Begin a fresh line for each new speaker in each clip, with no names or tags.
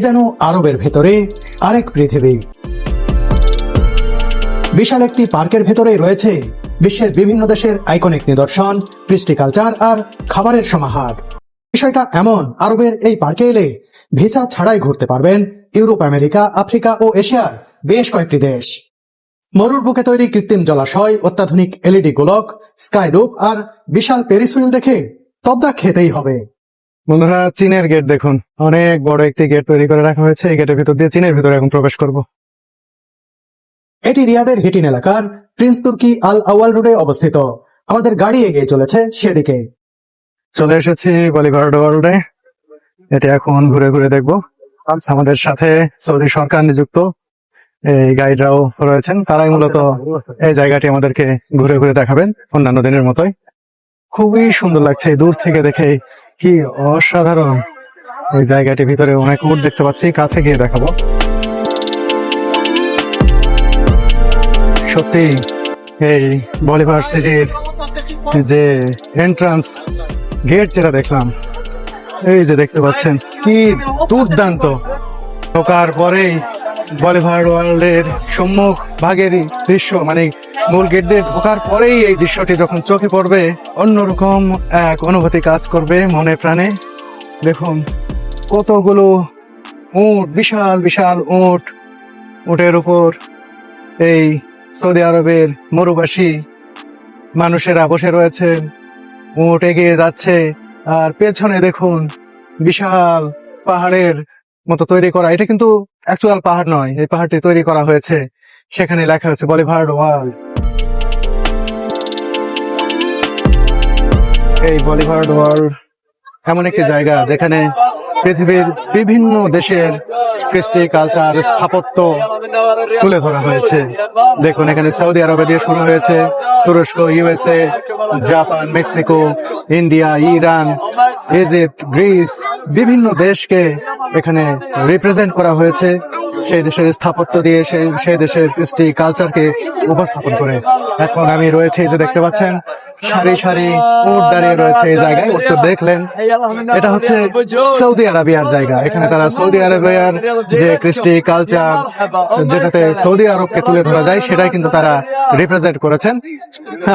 যেন আরবের ভেতরে আরেক পৃথিবী। বিশাল একটি পার্কের ভেতরে রয়েছে বিশ্বের বিভিন্ন দেশের আইকনিক নিদর্শন, কৃষ্টি কালচার আর খাবারের সমাহার। বিষয়টা এমন, আরবের এই পার্কে এলে ভিসা ছাড়াই ঘুরতে পারবেন ইউরোপ, আমেরিকা, আফ্রিকা ও এশিয়ার বেশ কয়েকটি দেশ। মরুর বুকে তৈরি কৃত্রিম জলাশয়, অত্যাধুনিক এলইডি গোলক, স্কাই রুপ আর বিশাল পেরিসুইল দেখে তবদা খেতেই হবে।
বন্ধুরা, চীনের গেট দেখুন। অনেক বড় একটি গেট তৈরি করে রাখা হয়েছে। এই গেটের ভিতর দিয়ে চীনের ভিতরে এখন প্রবেশ করব।
এটি রিয়াদের হিটিন এলাকার প্রিন্স তুর্কি আল আওয়াল রোডে অবস্থিত। আমাদের গাড়ি এগিয়ে চলেছে সেদিকে।
চলে এসেছি বলিভার্ড ওয়ার্ল্ডে এটি এখন ঘুরে ঘুরে দেখব। আমাদের সাথে সৌদি সরকার নিযুক্ত এই গাইডরাও রয়েছেন। তারাই মূলত এই জায়গাটি আমাদেরকে ঘুরে ঘুরে দেখাবেন অন্যান্য দিনের মতোই। খুবই সুন্দর লাগছে। দূর থেকে দেখে কি অসাধারণ। এই জায়গাটির ভিতরে অনেক উট দেখতে পাচ্ছি, কাছে গিয়ে দেখাবো। সত্যি, এই বলিভার সিটির যে এন্ট্রান্স গেট যেটা দেখলাম, এই যে দেখতে পাচ্ছেন, কি দুর্দান্ত। ঢোকার পরেই বলিভার ওয়ার্ল্ডের সম্মুখ ভাগেরই দৃশ্য মানে মূল গেট দিয়ে ঢোকার পরেই এই দৃশ্যটি যখন চোখে পড়বে, অন্যরকম এক অনুভূতি কাজ করবে মনে প্রাণে। দেখুন, কতগুলো উট, বিশাল বিশাল উট। উটের উপর এই সৌদি আরবের মরুবাসী মানুষেরা বসে রয়েছেন উট এগিয়ে যাচ্ছে, আর পেছনে দেখুন, বিশাল পাহাড়ের মতো তৈরি করা। এটা কিন্তু অ্যাকচুয়াল পাহাড় নয়, এই পাহাড়টি তৈরি করা হয়েছে। সেখানে লেখা হয়েছে বলিভার্ড ওয়ার্ল্ড। এই বলিভার্ড ওয়ার্ল্ড। এমন একটি জায়গা যেখানে পৃথিবীর বিভিন্ন দেশের কৃষ্টি কালচার স্থাপত্য তুলে ধরা হয়েছে। দেখুন, এখানে সৌদি আরবে দিয়ে শুরু হয়েছে, তুরস্ক, USA, Japan, Mexico, India, Iran Egypt Greece, বিভিন্ন দেশকে এখানে রিপ্রেজেন্ট করা হয়েছে। সেই দেশের স্থাপত্য দিয়ে সেই সেই দেশের কৃষ্টি কালচারকে উপস্থাপন করে। এখন আমি রয়েছে যে দেখতে পাচ্ছেন, সারি সারি উট দাঁড়িয়ে রয়েছে এই জায়গায়। উট দেখলেন। এটা হচ্ছে সৌদি আরবিয়ার জায়গা। এখানে তারা সৌদি আরবিয়ার যে কৃষ্টি কালচার যেটাতে সৌদি আরবকে তুলে ধরা যায় সেটাই কিন্তু তারা রিপ্রেজেন্ট করেছেন।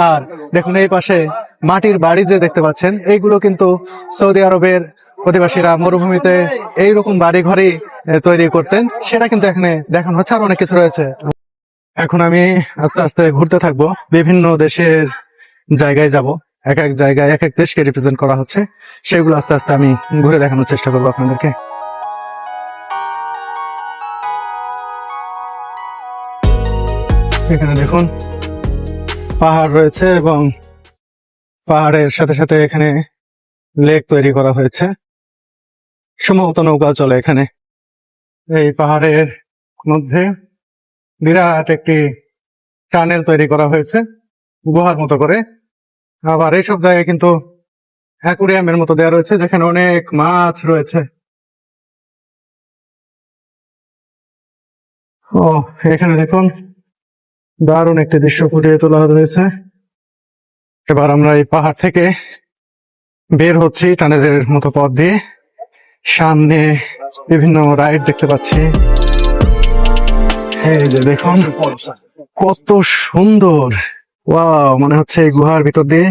আর দেখুন এই পাশে মাটির বাড়ি যে দেখতে পাচ্ছেন এইগুলো কিন্তু সৌদি আরবের অধিবাসীরা মরুভূমিতে এইরকম বাড়ি ঘরই তৈরি করতেন। সেটা কিন্তু এখানে দেখানো হচ্ছে আর অনেক কিছু রয়েছে। এখন আমি আস্তে আস্তে ঘুরতে থাকব। বিভিন্ন দেশের জায়গায় যাব। এক এক জায়গায়, এক এক দেশকে রিপ্রেজেন্ট করা হচ্ছে। সেগুলো আস্তে আস্তে আমি ঘুরে দেখানোর চেষ্টা করব আপনাদেরকে। এখানে দেখুন, পাহাড় রয়েছে এবং পাহাড়ের সাথে সাথে এখানে লেক তৈরি করা হয়েছে। সম্ভবত নৌকা চলে এখানে। এই পাহাড়ের মধ্যে বিরাট একটি টানেল তৈরি করা হয়েছে, গুহার মতো করে। আবার এইসব জায়গায় কিন্তু অ্যাকুরিয়ামের মতো দেওয়া রয়েছে, যেখানে অনেক মাছ রয়েছে। ও, এখানে দেখুন, দারুণ একটি দৃশ্য ফুটিয়ে তোলা হয়েছে। এবার আমরা এই পাহাড় থেকে বের হচ্ছি টানেলের মতো পথ দিয়ে। সামনে বিভিন্ন রাইড দেখতে পাচ্ছি। এই যে দেখুন, কত সুন্দর! ওয়াও মনে হচ্ছে এই গুহার ভিতর দিয়ে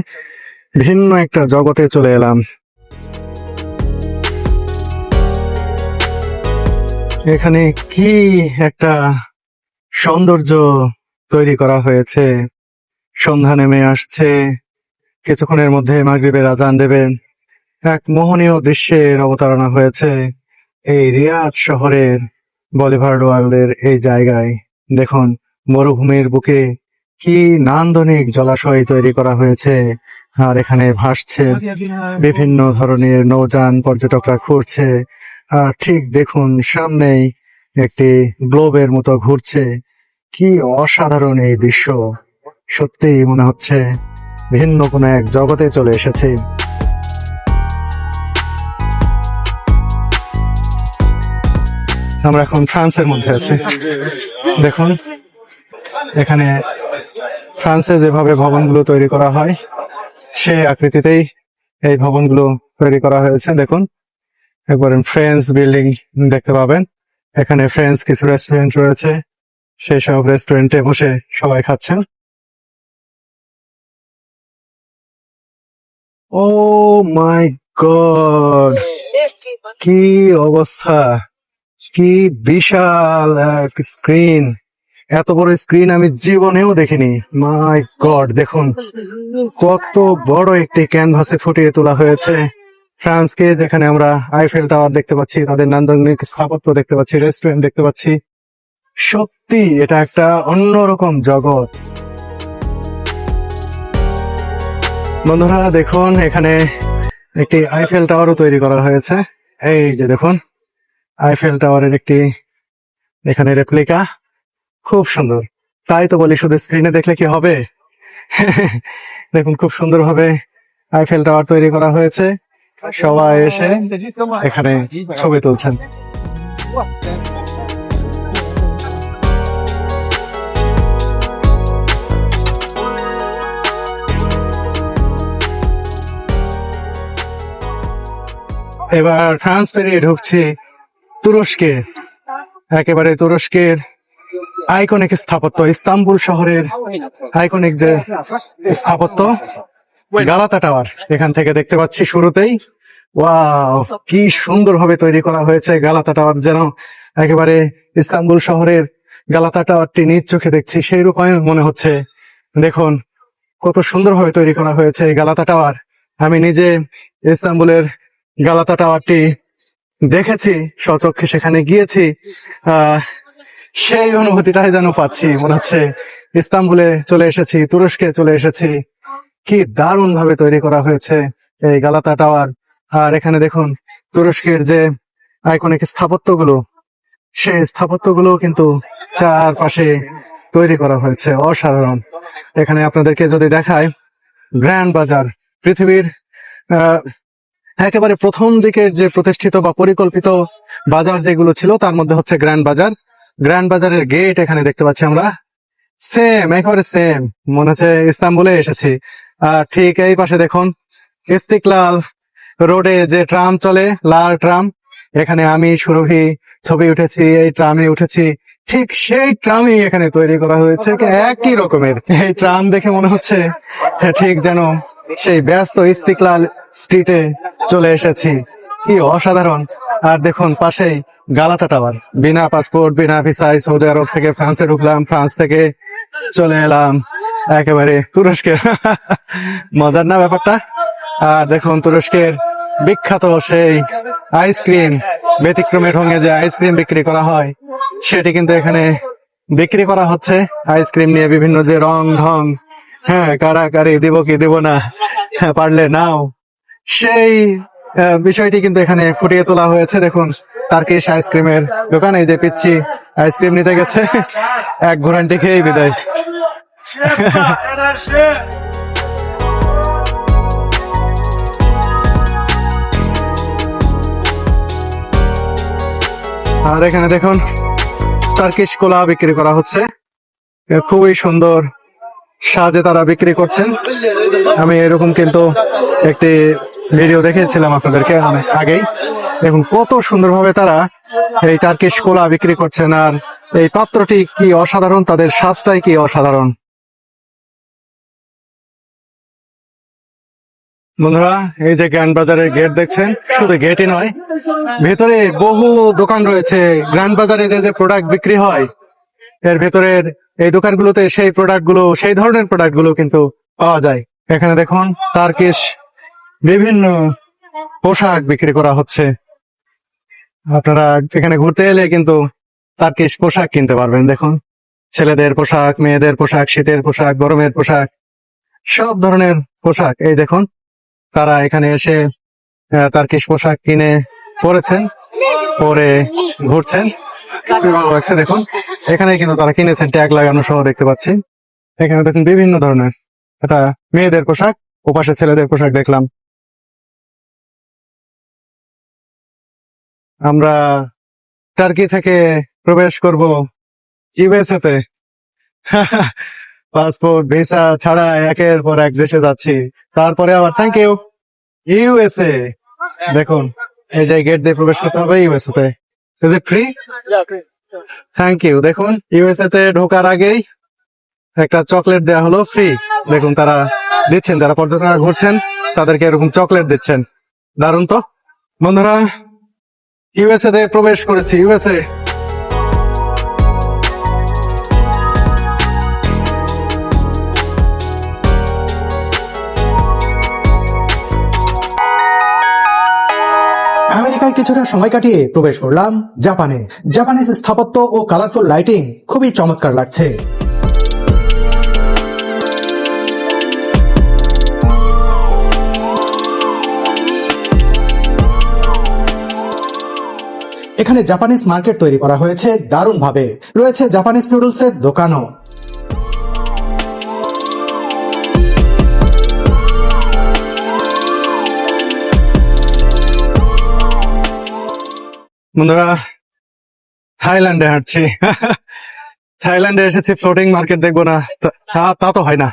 ভিন্ন একটা জগতে চলে এলাম। এখানে কি একটা সৌন্দর্য তৈরি করা হয়েছে? সন্ধ্যা নেমে আসছে, কিছুক্ষণের মধ্যে মাগরিবের আজান দেবে। এক মোহনীয় দৃশ্যের অবতারণা হয়েছে এই রিয়াদ শহরের বলিভার্ড ওয়ার্ল্ডের এই জায়গায়। দেখুন, মরুভূমির বুকে কি নান্দনিক জলাশয় তৈরি করা হয়েছে? আর এখানে ভাসছে বিভিন্ন ধরনের নৌযান, পর্যটকরা ঘুরছে। আর ঠিক দেখুন, সামনেই একটি গ্লোবের মতো ঘুরছে। কি অসাধারণ এই দৃশ্য। সত্যি মনে হচ্ছে ভিন্ন কোনো এক জগতে চলে এসেছে। আমরা এখন ফ্রান্সের মধ্যে আছি। দেখুন, এখানে ফ্রান্সে যেভাবে ভবনগুলো তৈরি করা হয়, সেই আকৃতিতেই এই ভবনগুলো তৈরি করা হয়েছে। দেখুন, একবার ফ্রেন্স বিল্ডিং দেখতে পাবেন। এখানে ফ্রেন্স কিছু রেস্টুরেন্ট রয়েছে। সেই সব রেস্টুরেন্টে বসে সবাই খাচ্ছেন। ও মাই গড কি অবস্থা! কি বিশাল এক স্ক্রিন এত বড় স্ক্রিন আমি জীবনেও দেখিনি। মাই গড দেখুন, কত বড় একটি ক্যানভাসে ফুটিয়ে তোলা হয়েছে। ফ্রান্সকে, যেখানে আমরা আইফেল টাওয়ার দেখতে পাচ্ছি, তাদের নান্দনিক স্থাপত্য দেখতে পাচ্ছি রেস্টুরেন্ট দেখতে পাচ্ছি। সত্যি, এটা একটা অন্যরকম জগৎ। বন্ধুরা, দেখুন, এখানে একটি আইফেল টাওয়ারও তৈরি করা হয়েছে। এই যে দেখুন আইফেল টাওয়ারের একটি, এখানে রেপ্লিকা খুব সুন্দর। তাই তো বলি, শুধু স্ক্রিনে দেখলে কি হবে? দেখুন, খুব সুন্দরভাবে আইফেল টাওয়ার তৈরি করা হয়েছে। সবাই এসে এখানে ছবি তুলছেন। এবার ফ্রান্স পেরিয়ে ঢুকছি তুরস্কে। একেবারে তুরস্কের আইকনিক স্থাপত্য, ইস্তাম্বুল শহরের আইকনিক যে স্থাপত্য, গালাতা টাওয়ার, এখান থেকে দেখতে পাচ্ছি শুরুতেই। ওয়াও, কি সুন্দরভাবে তৈরি করা হয়েছে গালাতা টাওয়ার, যেন একেবারে ইস্তাম্বুল শহরের গালাতা টাওয়ারটি নিজ চোখে দেখছি সেই রূপায় মনে হচ্ছে। দেখুন, কত সুন্দরভাবে তৈরি করা হয়েছে এই গালাতা টাওয়ার। আমি নিজে ইস্তাম্বুলের গালাতা টাওয়ারটি দেখেছি সচক্ষে সেখানে গিয়েছি। আহ সেই অনুভূতিটাই যেন পাচ্ছি। মনে হচ্ছে ইস্তাম্বুলে চলে এসেছি, তুরস্কে চলে এসেছি। কি দারুণ ভাবে তৈরি করা হয়েছে এই গালাতা টাওয়ার। আর এখানে দেখুন, তুরস্কের যে আইকনিক স্থাপত্যগুলো, সেই স্থাপত্যগুলো কিন্তু চারপাশে তৈরি করা হয়েছে। অসাধারণ। এখানে আপনাদেরকে যদি দেখায়, গ্র্যান্ড বাজার, পৃথিবীর একেবারে প্রথম দিকের যে প্রতিষ্ঠিত বা পরিকল্পিত বাজার যেগুলো ছিল, তার মধ্যে হচ্ছে গ্র্যান্ড বাজার। গ্র্যান্ড বাজারের গেট এখানে দেখতে পাচ্ছি আমরা। সেম একেবারে সেম মনে হচ্ছে ইস্তাম্বুলে এসেছি। আর ঠিক এই পাশে দেখুন, ইস্তিকলাল রোডে যে ট্রাম চলে, লাল ট্রাম, এখানে আমি সুরভি ছবি উঠেছি, এই ট্রামে উঠেছি। ঠিক সেই ট্রামই এখানে তৈরি করা হয়েছে একই রকমের। এই ট্রাম দেখে মনে হচ্ছে ঠিক যেন সেই ব্যস্ত ইস্তিকলাল স্ট্রিটে চলে এসেছি। কি অসাধারণ। আর দেখুন, পাশেই গালাতা টাওয়ার বিনা পাসপোর্ট বিনা ভিসায় সৌদি আরব থেকে ফ্রান্সে ঢুকলাম, ফ্রান্স থেকে চলে এলাম। একেবারে তুরস্কের। মজার না ব্যাপারটা? আর দেখুন, তুরস্কের বিখ্যাত সেই আইসক্রিম ব্যতিক্রমে ঢঙ্গে যে আইসক্রিম বিক্রি করা হয়, সেটি কিন্তু এখানে বিক্রি করা হচ্ছে। আইসক্রিম নিয়ে বিভিন্ন যে রং ঢং হ্যাঁ কাড়াকাড়ি দিব কি দিব না হ্যাঁ পারলে নাও। সেই বিষয়টি কিন্তু এখানে ফুটিয়ে তোলা হয়েছে। দেখুন তার্কিশ আইসক্রিমের দোকানে যে পিচ্ছি আইসক্রিম নিতে গেছে। এক ঘোরানটি খেয়েই বিদায়। আর এখানে দেখুন টার্কিশ কোলা বিক্রি করা হচ্ছে। খুবই সুন্দর সাজে তারা বিক্রি করছেন। আমি এরকম কিন্তু একটি ভিডিও দেখেছিলাম আপনাদেরকে আগেই। দেখুন, কত সুন্দরভাবে তারা এই টার্কিশ কোলা বিক্রি করছেন। আর এই পাত্রটি কি অসাধারণ, তাদের সাজটাই কি অসাধারণ। বন্ধুরা, এই যে গ্র্যান্ড বাজারের গেট দেখছেন, শুধু গেটই নয়, ভেতরে বহু দোকান রয়েছে। গ্র্যান্ড বাজারে যে যে প্রোডাক্ট বিক্রি হয়, এর ভেতরের এই দোকানগুলোতে সেই প্রোডাক্টগুলো, সেই ধরনের প্রোডাক্টগুলো কিন্তু পাওয়া যায়। এখানে দেখুন তার্কিশ বিভিন্ন পোশাক বিক্রি করা হচ্ছে। আপনারা এখানে ঘুরতে এলে কিন্তু তার তার্কিশ পোশাক কিনতে পারবেন? দেখুন ছেলেদের পোশাক মেয়েদের পোশাক শীতের পোশাক গরমের পোশাক সব ধরনের পোশাক। এই দেখুন তারা এখানে এসে আহ, তার্কিশ পোশাক কিনে পরেছেন পরে ঘুরছেন। কি ভালো লাগছে দেখুন। এখানে কিন্তু তারা কিনেছেন ট্যাগ লাগানো সহ দেখতে পাচ্ছি। এখানে দেখুন বিভিন্ন ধরনের এটা মেয়েদের পোশাক ওপাশে ছেলেদের পোশাক দেখলাম। আমরা টার্কি থেকে প্রবেশ করব ইউএসএ তে পাসপোর্ট ভিসা ছাড়া একের পর এক দেশে যাচ্ছি। তারপরে আবার থ্যাংক ইউ ইউএসএ। দেখুন
এই যে গেট দিয়ে প্রবেশ করতে হবে ইউএসএ তে is it free thank you দেখুন ইউএসএ তে ঢোকার আগেই একটা চকলেট দেওয়া হলো ফ্রি দেখুন তারা দিচ্ছেন যারা পর্যটকরা ঘুরছেন তাদেরকে এরকম চকলেট দিচ্ছেন। দারুণ তো? বন্ধুরা ইউএসএ তে প্রবেশ করেছি ইউএসএ
আমেরিকায় কিছুটা সময় কাটিয়ে প্রবেশ করলাম জাপানে। জাপানিজ স্থাপত্য ও কালারফুল লাইটিং খুবই চমৎকার লাগছে। এখানে জাপানিজ মার্কেট তৈরি করা হয়েছে দারুণ ভাবে রয়েছে জাপানিজ নুডলসের দোকানও।
বন্ধুরা, থাইল্যান্ডে হাঁটছি। থাইল্যান্ডে এসেছি ফ্লোটিং মার্কেট দেখব না। তা- তা- হয় না।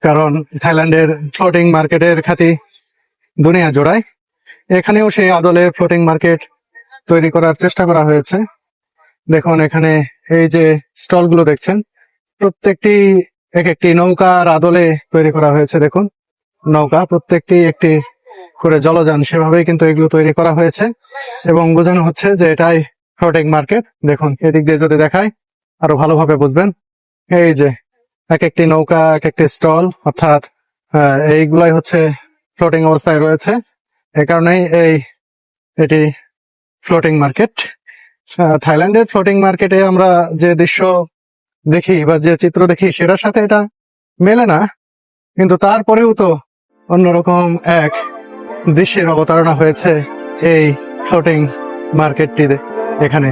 কারণ থাইল্যান্ডের ফ্লোটিং মার্কেটের খ্যাতি দুনিয়া জোড়ায়। এখানেও সেই আদলে ফ্লোটিং মার্কেট তৈরি করার চেষ্টা করা হয়েছে। দেখুন, এখানে এই যে স্টলগুলো দেখছেন, প্রত্যেকটি এক একটি নৌকার আদলে তৈরি করা হয়েছে, দেখুন। নৌকা প্রত্যেকটি একটি করে জলযান, সেভাবেই কিন্তু এগুলো তৈরি করা হয়েছে। এবং বোঝানো হচ্ছে যে এটাই ফ্লোটিং মার্কেট। দেখুন, এদিক দিয়ে যদি দেখায় আরও ভালোভাবে বুঝবেন। এই যে এক একটি নৌকা, এক একটি স্টল, অর্থাৎ এইগুলাই হচ্ছে ফ্লোটিং অবস্থায় রয়েছে। এ কারণেই এই, এটি ফ্লোটিং মার্কেট থাইল্যান্ডের ফ্লোটিং মার্কেটে আমরা যে দৃশ্য দেখি বা যে চিত্র দেখি, সেটার সাথে এটা মেলে না। কিন্তু তারপরেও তো অন্যরকম এক দৃশ্যের অবতারণা হয়েছে এই ফ্লোটিং মার্কেটটিতে এখানে।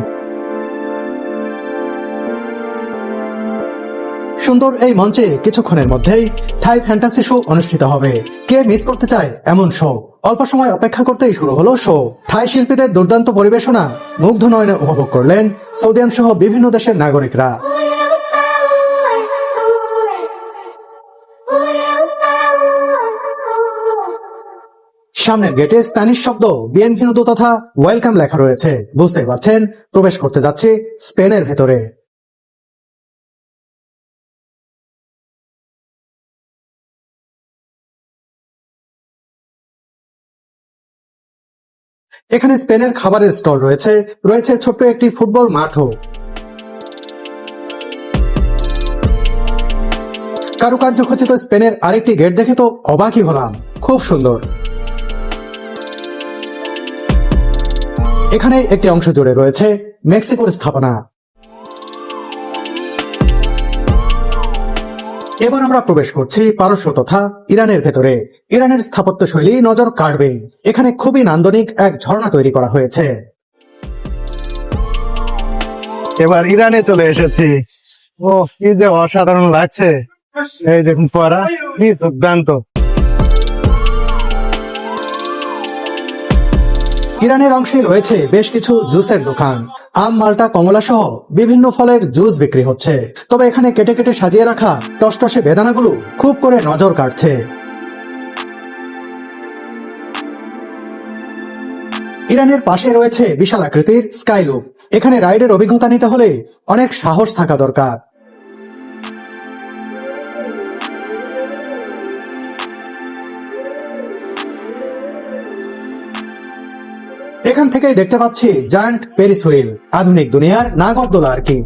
সুন্দর এই মঞ্চে কিছুক্ষণের মধ্যেই থাই ফ্যান্টাসি শো অনুষ্ঠিত হবে। কে মিস করতে চায় এমন শো অল্প সময় অপেক্ষা করতেই শুরু হলো শো থাই শিল্পীদের দুর্দান্ত পরিবেশনা মুগ্ধ নয়নে উপভোগ করলেন সৌদিয়ান সহ বিভিন্ন দেশের নাগরিকরা। সামনের গেটে স্প্যানিশ শব্দ বিএনভিনুদো তথা ওয়েলকাম লেখা রয়েছে। বুঝতে পারছেন, প্রবেশ করতে যাচ্ছে স্পেনের ভেতরে। এখানে স্পেনের খাবারের স্টল রয়েছে। রয়েছে ছোট্ট একটি ফুটবল মাঠও। কারুকার্য খচিত স্পেনের আরেকটি গেট দেখে তো অবাকই হলাম। খুব সুন্দর। এখানে একটি অংশ জুড়ে রয়েছে মেক্সিকোর স্থাপনা। এবার আমরা প্রবেশ করছি পারস্য তথা ইরানের ভেতরে। ইরানের স্থাপত্য শৈলী নজর কাড়বে। এখানে খুবই নান্দনিক এক ঝর্ণা তৈরি করা হয়েছে।
এবার ইরানে চলে এসেছি। ও কি যে অসাধারণ লাগছে। এই দেখুন, ফোয়ারা, কি দুর্দান্ত।
ইরানের অংশে রয়েছে বেশ কিছু জুসের দোকান। আম, মাল্টা কমলা সহ বিভিন্ন ফলের জুস বিক্রি হচ্ছে। তবে এখানে কেটে কেটে সাজিয়ে রাখা টসটসে বেদানাগুলো খুব করে নজর কাটছে ইরানের পাশে রয়েছে বিশাল আকৃতির স্কাইলুপ। এখানে রাইডের অভিজ্ঞতা নিতে হলে অনেক সাহস থাকা দরকার। এখান থেকেই দেখতে পাচ্ছি জায়ান্ট পেরিস হুইল, আধুনিক দুনিয়ার নাগরদোলা আর কি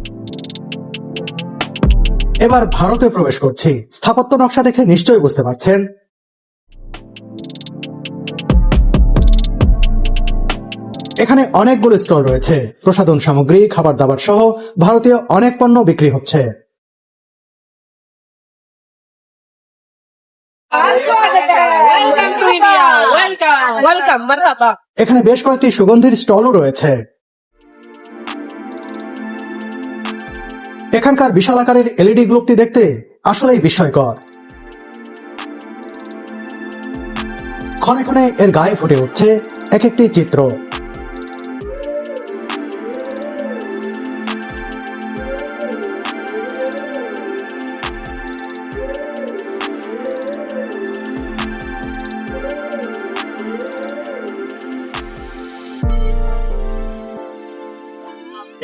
এবার ভারতে প্রবেশ করছি। স্থাপত্য নকশা দেখে নিশ্চয়ই বুঝতে পারছেন। এখানে অনেকগুলো স্টল রয়েছে। প্রসাধন সামগ্রী খাবার দাবার সহ ভারতীয় অনেক পণ্য বিক্রি হচ্ছে। এখানে বেশ কয়েকটি সুগন্ধির স্টলও রয়েছে। এখানকার বিশাল আকারের এলইডি গ্লোবটি দেখতে আসলেই বিস্ময়কর। ক্ষণে ক্ষণে এর গায়ে ফুটে উঠছে এক একটি চিত্র।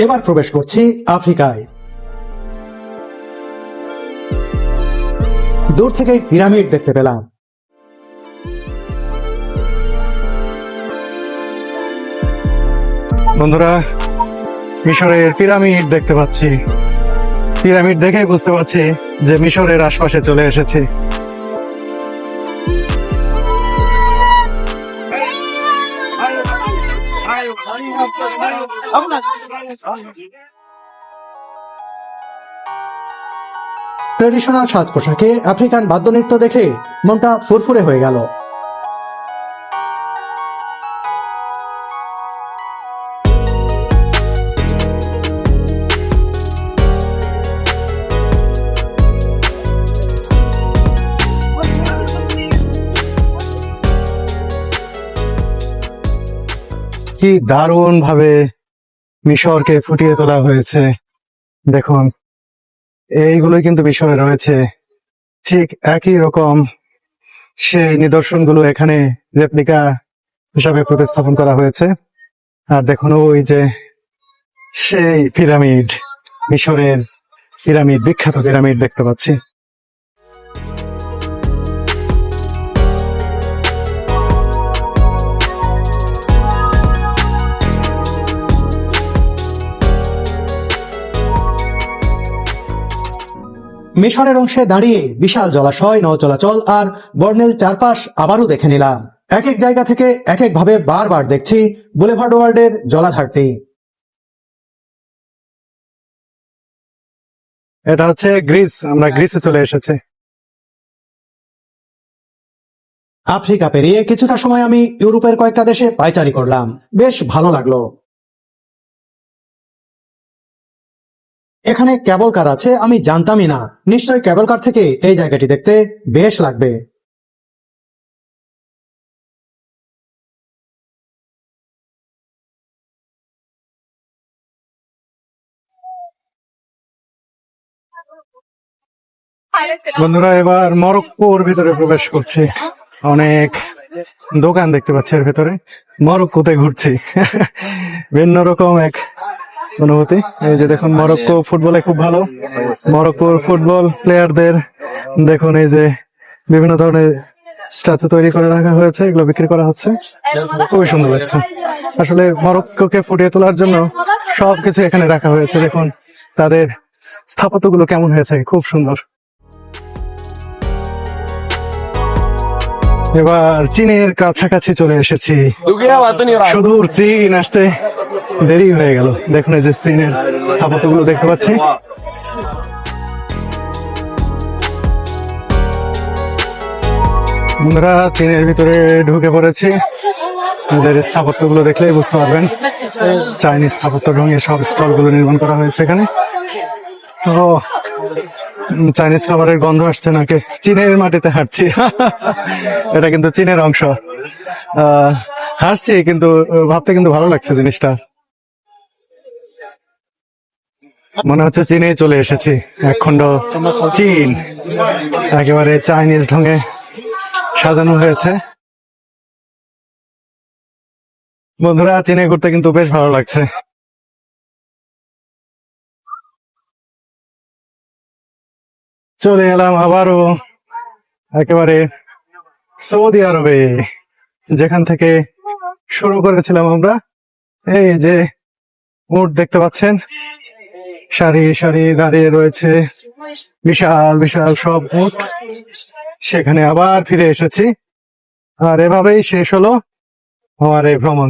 এবার প্রবেশ করছি আফ্রিকায়। দূর থেকেই পিরামিড দেখতে পেলাম।
বন্ধুরা, মিশরের পিরামিড দেখতে পাচ্ছি। পিরামিড দেখে বুঝতে পারছি যে মিশরের আশপাশে চলে এসেছি।
ট্রেডিশনাল সাজ পোশাকে আফ্রিকান বাদ্যনৃত্য দেখে মনটা ফুরফুরে হয়ে গেল।
কি দারুণ ভাবে মিশরকে ফুটিয়ে তোলা হয়েছে। দেখুন এইগুলোই কিন্তু বিষয় রয়েছে। ঠিক একই রকম সেই নিদর্শনগুলো এখানে রেপ্লিকা হিসাবে প্রতিস্থাপন করা হয়েছে। আর দেখুন, ওই যে সেই পিরামিড, মিশরের পিরামিড, বিখ্যাত পিরামিড দেখতে পাচ্ছি।
মিশরের অংশে দাঁড়িয়ে বিশাল জলাশয় নৌ চলাচল আর বর্ণেল চারপাশ আবারও দেখে নিলাম। এক এক জায়গা থেকে এক এক ভাবে বারবার দেখছি বুলেভার্ড ওয়ার্ল্ডের জলাধারটি।
এটা হচ্ছে গ্রিস আমরা গ্রিসে চলে এসেছি।
আফ্রিকা পেরিয়ে কিছুটা সময় আমি ইউরোপের কয়েকটা দেশে পাইচারি করলাম। বেশ ভালো লাগল। এখানে কেবল কার আছে, আমি জানতামই না। নিশ্চয় কেবল কার থেকে এই জায়গাটি দেখতে বেশ লাগবে।
বন্ধুরা, এবার মরক্কোর ভিতরে প্রবেশ করছি। অনেক দোকান দেখতে পাচ্ছি এর ভেতরে। মরক্কোতে ঘুরছি। ভিন্ন রকম এক অনুভূতি। এই যে দেখুন, মরক্কো ফুটবলে খুব ভালো। মরক্কোর ফুটবল প্লেয়ারদের দেখুন, এই যে বিভিন্ন ধরনের স্ট্যাচু তৈরি করে রাখা হয়েছে, এগুলো বিক্রি করা হচ্ছে। খুবই সুন্দর লাগছে। আসলে মরক্কোকে ফুটিয়ে তোলার জন্য সবকিছু এখানে রাখা হয়েছে। দেখুন, তাদের স্থাপত্যগুলো কেমন হয়েছে, খুব সুন্দর। এবার চীনের কাছাকাছি চলে এসেছি। সুদূর চীন আসতে দেরি হয়ে গেল। দেখুন এই যে চীনের স্থাপত্যগুলো দেখতে পাচ্ছি। আমরা চীনের ভিতরে ঢুকে পড়েছি। এদের স্থাপত্যগুলো দেখলেই বুঝতে পারবেন চাইনিজ স্থাপত্য ঢঙে সব স্টলগুলো নির্মাণ করা হয়েছে এখানে। উম, চাইনিজ খাবারের গন্ধ আসছে নাকি? চীনের মাটিতে হাঁটছি। এটা কিন্তু চীনের অংশ। হাঁটছি কিন্তু, ভাবতে কিন্তু ভালো লাগছে জিনিসটা। মনে হচ্ছে চীনে চলে এসেছি। এক খণ্ড চীন। একেবারে চাইনিজ ঢঙে সাজানো হয়েছে। বন্ধুরা, চীনে ঘুরতে কিন্তু বেশ ভালো লাগছে। চলে এলাম আবারও একেবারে সৌদি আরবে, যেখান থেকে শুরু করেছিলাম আমরা। এই যে উট দেখতে পাচ্ছেন, সারি সারি দাঁড়িয়ে রয়েছে, বিশাল বিশাল সব উট। সেখানে আবার ফিরে এসেছি। আর এভাবেই শেষ হলো আমার এই ভ্রমণ।